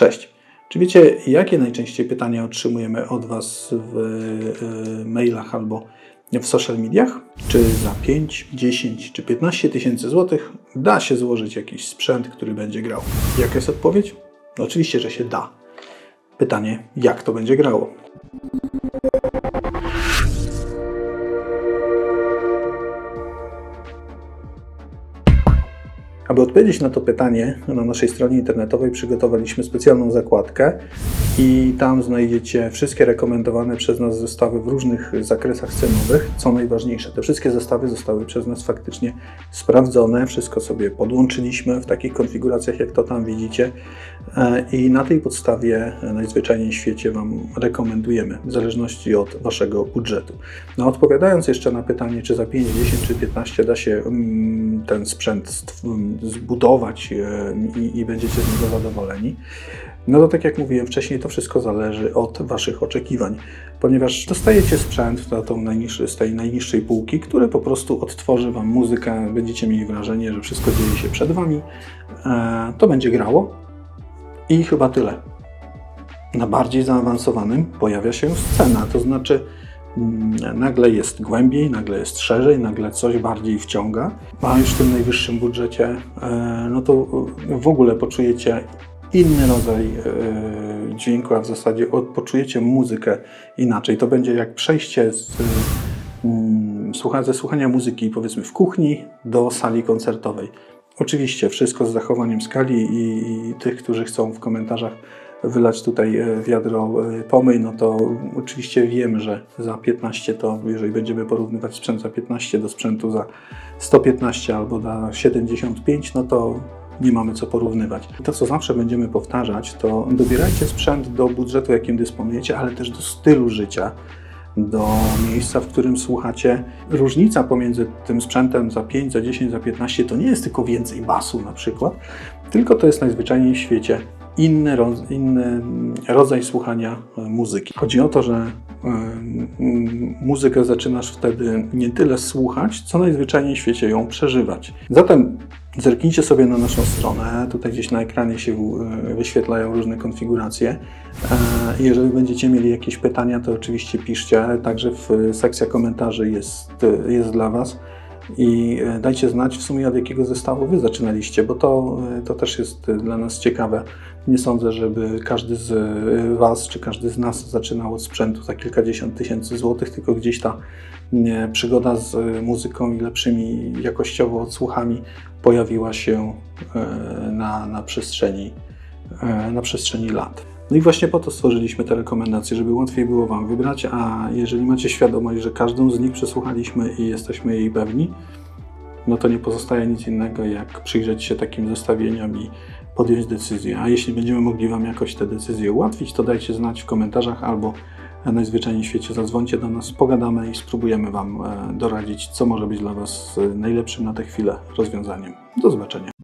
Cześć. Czy wiecie, jakie najczęściej pytania otrzymujemy od Was w e, mailach albo w social mediach? Czy za 5, 10 czy 15 tysięcy złotych da się złożyć jakiś sprzęt, który będzie grał? Jaka jest odpowiedź? No oczywiście, że się da. Pytanie, jak to będzie grało? Aby odpowiedzieć na to pytanie, na naszej stronie internetowej przygotowaliśmy specjalną zakładkę i tam znajdziecie wszystkie rekomendowane przez nas zestawy w różnych zakresach cenowych. Co najważniejsze, te wszystkie zestawy zostały przez nas faktycznie sprawdzone, wszystko sobie podłączyliśmy w takich konfiguracjach, jak to tam widzicie i na tej podstawie najzwyczajniej w świecie Wam rekomendujemy, w zależności od Waszego budżetu. No, odpowiadając jeszcze na pytanie, czy za 5, 10 czy 15 da się mm, ten sprzęt mm, zbudować e, i, i będziecie z niego zadowoleni, no to tak jak mówiłem wcześniej, to wszystko zależy od Waszych oczekiwań, ponieważ dostajecie sprzęt na tą najniższy, z tej najniższej półki, który po prostu odtworzy Wam muzykę, będziecie mieli wrażenie, że wszystko dzieje się przed Wami, e, to będzie grało i chyba tyle. Na bardziej zaawansowanym pojawia się scena, to znaczy mm, nagle jest głębiej, nagle jest szerzej, nagle coś bardziej wciąga, a już w tym najwyższym budżecie, e, no to w ogóle poczujecie inny rodzaj e, dźwięku, a w zasadzie od- poczujecie muzykę inaczej. To będzie jak przejście z, mm, ze słuchania muzyki powiedzmy w kuchni do sali koncertowej. Oczywiście wszystko z zachowaniem skali i, i tych, którzy chcą w komentarzach wylać tutaj e, wiadro e, pomyj, no to oczywiście wiemy, że za 15 to, jeżeli będziemy porównywać sprzęt za 15 do sprzętu za 115 albo za 75, no to nie mamy co porównywać. To, co zawsze będziemy powtarzać, to dobierajcie sprzęt do budżetu, jakim dysponujecie, ale też do stylu życia, do miejsca, w którym słuchacie. Różnica pomiędzy tym sprzętem za 5, za 10, za 15 to nie jest tylko więcej basu na przykład, tylko to jest najzwyczajniej w świecie inny, inny rodzaj słuchania e, muzyki. Chodzi o to, że e, muzykę zaczynasz wtedy nie tyle słuchać, co najzwyczajniej w świecie ją przeżywać. Zatem zerknijcie sobie na naszą stronę. Tutaj gdzieś na ekranie się e, wyświetlają różne konfiguracje. E, Jeżeli będziecie mieli jakieś pytania, to oczywiście piszcie. Także w sekcja komentarzy jest, jest dla Was. I e, dajcie znać w sumie od jakiego zestawu Wy zaczynaliście, bo to, e, to też jest e, dla nas ciekawe. Nie sądzę, żeby każdy z Was czy każdy z nas zaczynał od sprzętu za kilkadziesiąt tysięcy złotych, tylko gdzieś ta przygoda z muzyką i lepszymi jakościowo odsłuchami pojawiła się na, na, przestrzeni, na przestrzeni lat. No i właśnie po to stworzyliśmy te rekomendacje, żeby łatwiej było Wam wybrać, a jeżeli macie świadomość, że każdą z nich przesłuchaliśmy i jesteśmy jej pewni, no to nie pozostaje nic innego, jak przyjrzeć się takim zestawieniom i podjąć decyzję. A jeśli będziemy mogli Wam jakoś te decyzje ułatwić, to dajcie znać w komentarzach albo najzwyczajniej w świecie zadzwońcie do nas, pogadamy i spróbujemy Wam e, doradzić, co może być dla Was e, najlepszym na tę chwilę rozwiązaniem. Do zobaczenia.